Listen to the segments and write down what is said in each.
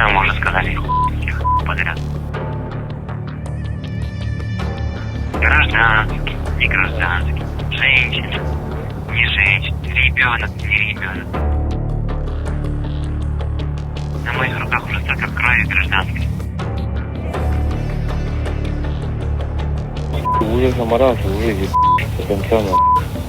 нам уже сказали всех подряд. Гражданский, не гражданский, женщина, не женщина, ребенок, не ребенок. На моих руках уже столько крови гражданской. Уже заморался, уже до конца на.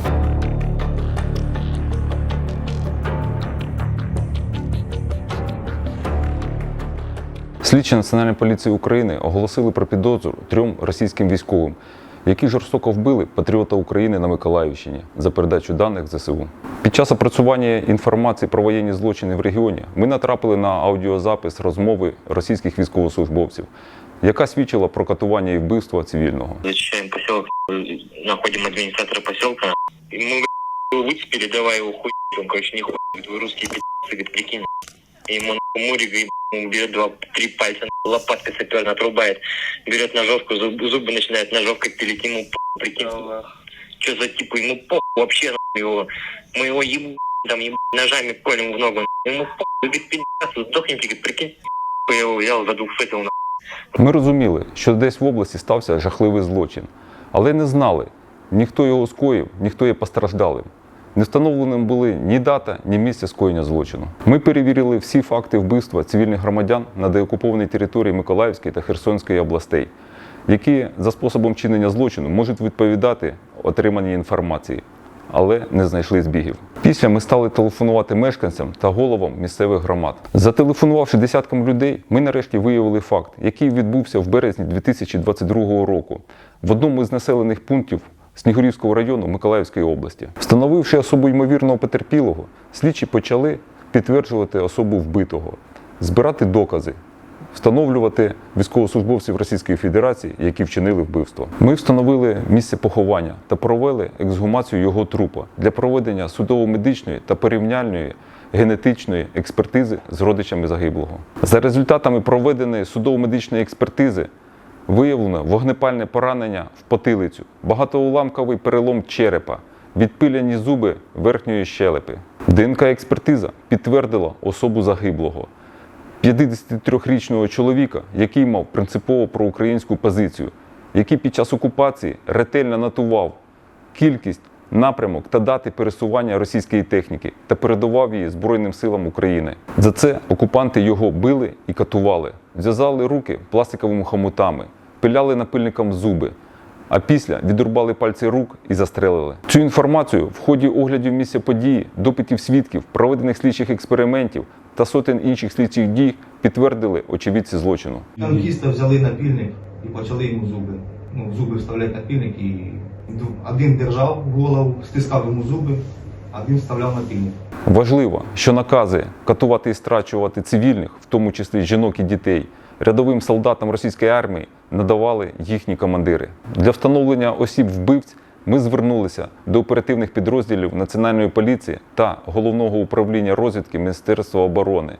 Слідчі Національної поліції України оголосили про підозру трьом російським військовим, які жорстоко вбили патріота України на Миколаївщині за передачу даних ЗСУ. Під час опрацювання інформації про воєнні злочини в регіоні ми натрапили на аудіозапис розмови російських військовослужбовців, яка свідчила про катування і вбивство цивільного. Защищаем поселок, находим администратора поселка. И мы его выцепили, давай его хуй. Он, короче, не хуй, вы русские пи***цы, говорит, прикинь. И ему нахуй Мурик берет два-три пальца, нахуй, лопаткой саперно отрубает, берет ножовку, зуб- зубы начинает ножовкой пилить, ему похуй, прикинь. Что за типа, ему похуй вообще нахуй его. Мы его еб... там еб... ножами колем в ногу. Ему похуй, говорит, пиздец, сдохните, говорит, прикинь. Я его взял, задушил, нахуй. Ми розуміли, що десь в області стався жахливий злочин, але не знали, ніхто його скоїв, ніхто є постраждалим. Не встановленим були ні дата, ні місце скоєння злочину. Ми перевірили всі факти вбивства цивільних громадян на деокупованій території Миколаївської та Херсонської областей, які за способом чинення злочину можуть відповідати отриманій інформації, але не знайшли збігів. Після ми стали телефонувати мешканцям та головам місцевих громад. Зателефонувавши десяткам людей, ми нарешті виявили факт, який відбувся в березні 2022 року в одному із населених пунктів Снігурівського району Миколаївської області. Встановивши особу ймовірного потерпілого, слідчі почали підтверджувати особу вбитого, збирати докази, встановлювати військовослужбовців Російської Федерації, які вчинили вбивство. Ми встановили місце поховання та провели ексгумацію його трупа для проведення судово-медичної та порівняльної генетичної експертизи з родичами загиблого. За результатами проведеної судово-медичної експертизи виявлено вогнепальне поранення в потилицю, багатоуламковий перелом черепа, відпиляні зуби верхньої щелепи. ДНК-експертиза підтвердила особу загиблого. 53-річного чоловіка, який мав принципово проукраїнську позицію, який під час окупації ретельно нотував кількість, напрямок та дати пересування російської техніки та передавав її Збройним силам України. За це окупанти його били і катували, зв'язали руки пластиковими хомутами, пиляли напильником зуби. А після відрубали пальці рук і застрелили. Цю інформацію в ході оглядів місця події, допитів свідків, проведених слідчих експериментів та сотень інших слідчих дій підтвердили очевидці злочину. Танкіста взяли напільник і почали йому зуби. Ну, зуби вставляти напільник і один держав голову, стискав йому зуби, а один вставляв напільник. Важливо, що накази катувати і страчувати цивільних, в тому числі жінок і дітей, рядовим солдатам російської армії надавали їхні командири. Для встановлення осіб вбивць ми звернулися до оперативних підрозділів Національної поліції та головного управління розвідки Міністерства оборони,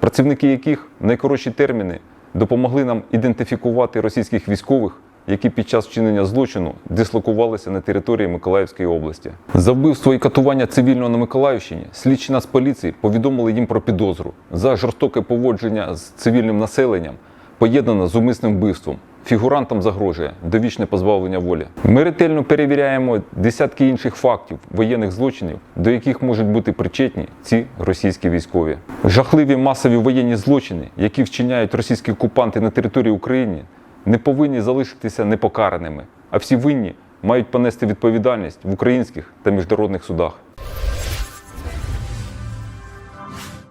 працівники яких в найкоротші терміни допомогли нам ідентифікувати російських військових, які під час вчинення злочину дислокувалися на території Миколаївської області. За вбивство і катування цивільного на Миколаївщині слідчі Нацполіції повідомили їм про підозру за жорстоке поводження з цивільним населенням, поєднане з умисним вбивством. Фігурантам загрожує довічне позбавлення волі. Ми ретельно перевіряємо десятки інших фактів воєнних злочинів, до яких можуть бути причетні ці російські військові. Жахливі масові воєнні злочини, які вчиняють російські окупанти на території України, не повинні залишитися непокараними, а всі винні мають понести відповідальність в українських та міжнародних судах.